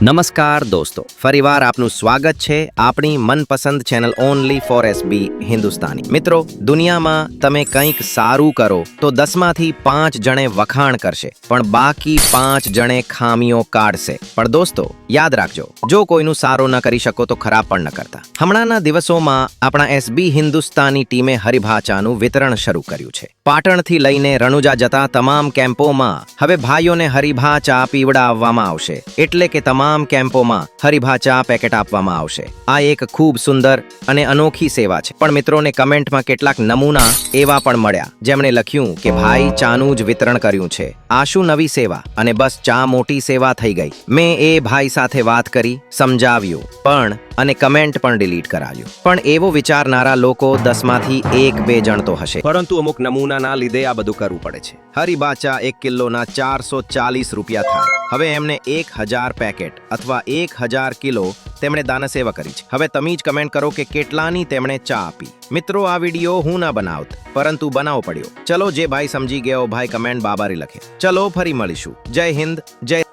નમસ્કાર દોસ્તો, ફરીવાર આપનું સ્વાગત છે આપણી મનપસંદ channel only for S B Hindustani. મિત્રો, દુનિયામાં તમે કંઈક સારું કરો તો દસમાંથી પાંચ જણે વખાણ કરશે, પણ બાકી પાંચ જણે ખામીઓ કાઢશે. પણ દોસ્તો, યાદ રાખજો, જો કોઈનું સારું ન કરી શકો તો ખરાબ પણ ન કરતા. હમણાંના દિવસોમાં આપણા એસબી હિન્દુસ્તાની ટીમે હરિભાચાનું વિતરણ શરૂ કર્યું છે. પાટણથી લઈને રણુજા જતા તમામ કેમ્પોમાં હવે ભાઈઓને હરિભા ચા પીવડાવવામાં આવશે. એટલે કે તમામ કેમ્પોમાં હરિભા ચા પેકેટ આપવામાં આવશે. આ એક ખૂબ સુંદર અને અનોખી સેવા છે. પણ મિત્રોને કમેન્ટમાં કેટલાક નમૂના એવા પણ મળ્યા. જેમણે લખ્યું કે, ભાઈ, ચાનું જ વિતરણ કર્યું છે. આ શું નવી સેવા અને બસ ચા મોટી સેવા થઈ ગઈ. મેં એ ભાઈ સાથે વાત કરી, સમજાવ્યું, પણ અને કમેન્ટ પણ ડિલીટ કરાવ્યું પણ એવો વિચારનારા લોકો દસમાંથી એક બે જણ તો હશે. પરંતુ અમુક નમૂનાના લીધે આ બધું કરવું પડે છે. હરિબાચા એક કિલ્લોના ચારસો ચાલીસ રૂપિયા થાય. હવે એમને એક હજાર પેકેટ અથવા એક હજાર કિલો તેમણે દાનસેવા કરી છે. હવે તમે જ કમેન્ટ કરો કે કેટલાની તેમણે ચા આપી. મિત્રો, આ વીડિયો હું ના બનાવત, પરંતુ બનાવો પડ્યો. ચલો, જે ભાઈ સમજી ગયો, ભાઈ કમેન્ટ બાબારી લખે. ચલો, ફરી મળીશું. જય હિન્દ, જય